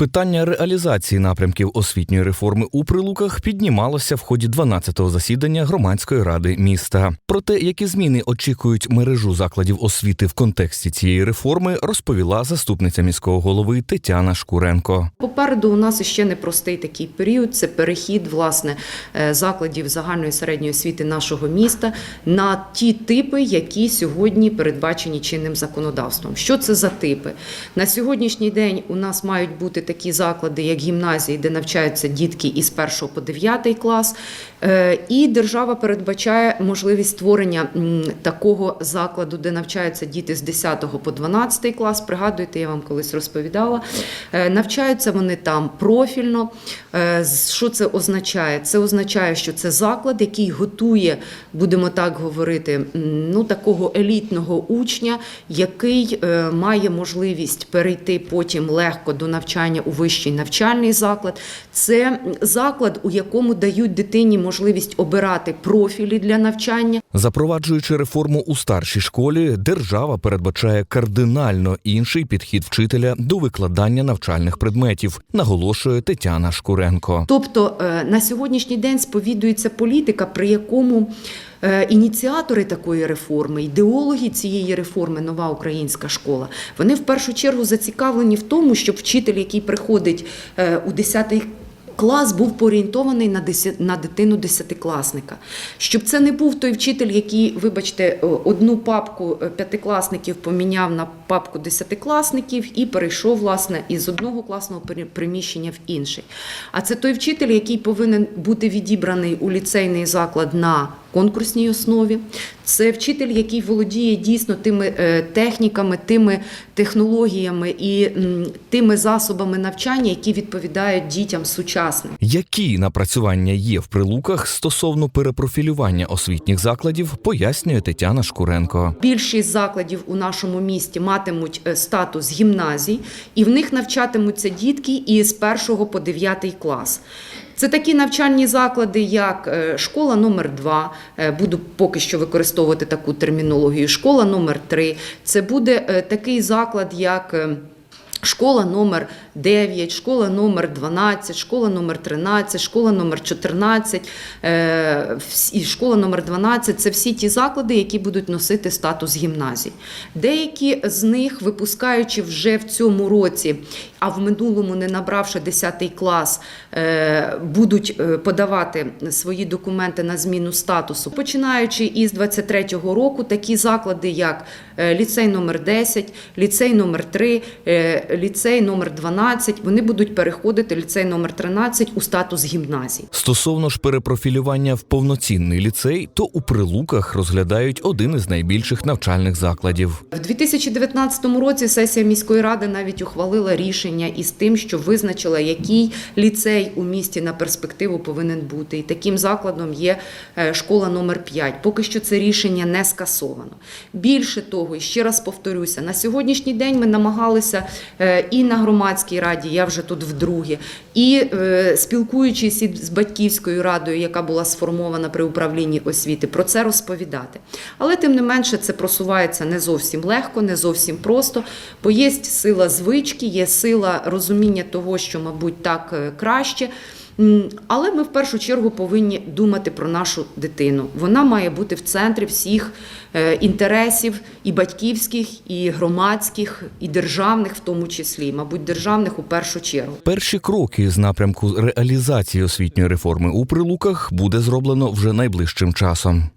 Питання реалізації напрямків освітньої реформи у прилуках піднімалося в ході 12-го засідання громадської ради міста. Про те, які зміни очікують мережу закладів освіти в контексті цієї реформи, розповіла заступниця міського голови Тетяна Шкуренко. Попереду у нас ще непростий такий період. Це перехід власне е, закладів загальної середньої освіти нашого міста на ті типи, які сьогодні передбачені чинним законодавством. Що це за типи? На сьогоднішній день у нас мають бути такі заклади, як гімназії, де навчаються дітки із 1 по 9 клас. Е, І держава передбачає можливість створення такого закладу, де навчаються діти з 10 по 12 клас. Пригадуєте, я вам колись розповідала. Е, Навчаються вони там профільно. Е, Що це означає? Це означає, що це заклад, який готує, будемо так говорити, ну такого елітного учня, який має можливість перейти потім легко до навчання у вищий навчальний заклад. Це заклад, у якому дають дитині можливість обирати профілі для навчання. Запроваджуючи реформу у старшій школі, держава передбачає кардинально інший підхід вчителя до викладання навчальних предметів, наголошує Тетяна Шкуренко. Тобто е, на сьогоднішній день сповідується політика, при якому ініціатори такої реформи, ідеологи цієї реформи, нова українська школа, вони в першу чергу зацікавлені в тому, щоб вчитель, який приходить е, у 10 Клас був поорієнтований на на дитину десятикласника, щоб це не був той вчитель, який, вибачте, одну папку е, п'ятикласників поміняв на папку десятикласників і перейшов власне із одного класного приміщення в інший. А це той вчитель, який повинен бути відібраний у ліцейний заклад на конкурсній основі. Це вчитель, який володіє дійсно тими е, техніками, тими технологіями і тими засобами навчання, які відповідають дітям сучасним. Які напрацювання є в прилуках стосовно перепрофілювання освітніх закладів, пояснює Тетяна Шкуренко. Більшість закладів у нашому місті матимуть е, статус гімназій, і в них навчатимуться дітки із 1 по 9 клас. Це такі навчальні заклади, як е, школа номер 2 буду поки що використовувати таку термінологію. Школа номер 3 Це буде е, такий заклад, як е, Школа номер 9, школа номер 12, школа номер 13, школа номер 14 е, і школа номер 12 це всі ті заклади, які будуть носити статус гімназій. Деякі з них, випускаючи вже в цьому році, а в минулому не набравши 10 клас, е, будуть е, подавати свої документи на зміну статусу. Починаючи із 23-го року, такі заклади, як ліцей номер 10, ліцей номер 3, е, ліцей номер 12, вони будуть переходити ліцей номер 13 у статус гімназії. Стосовно ж перепрофілювання в повноцінний ліцей, то у прилуках розглядають один із найбільших навчальних закладів. В 2019 році сесія міської ради навіть ухвалила рішення із тим, що визначила, який ліцей у місті на перспективу повинен бути. І таким закладом є е, школа номер 5. Поки що це рішення не скасовано. Більше того, і ще раз повторюся, на сьогоднішній день ми намагалися і на громадській раді, я вже тут вдруге, і е, спілкуючись із батьківською радою, яка була сформована при управлінні освіти, про це розповідати. Але тим не менше це просувається не зовсім легко, не зовсім просто, бо є сила звички, є сила розуміння того, що, мабуть, так е, краще. Але ми в першу чергу повинні думати про нашу дитину. Вона має бути в центрі всіх е, інтересів і батьківських, і громадських, і державних, в тому числі, мабуть, державних у першу чергу. Перші кроки з напрямку реалізації освітньої реформи у прилуках буде зроблено вже найближчим часом.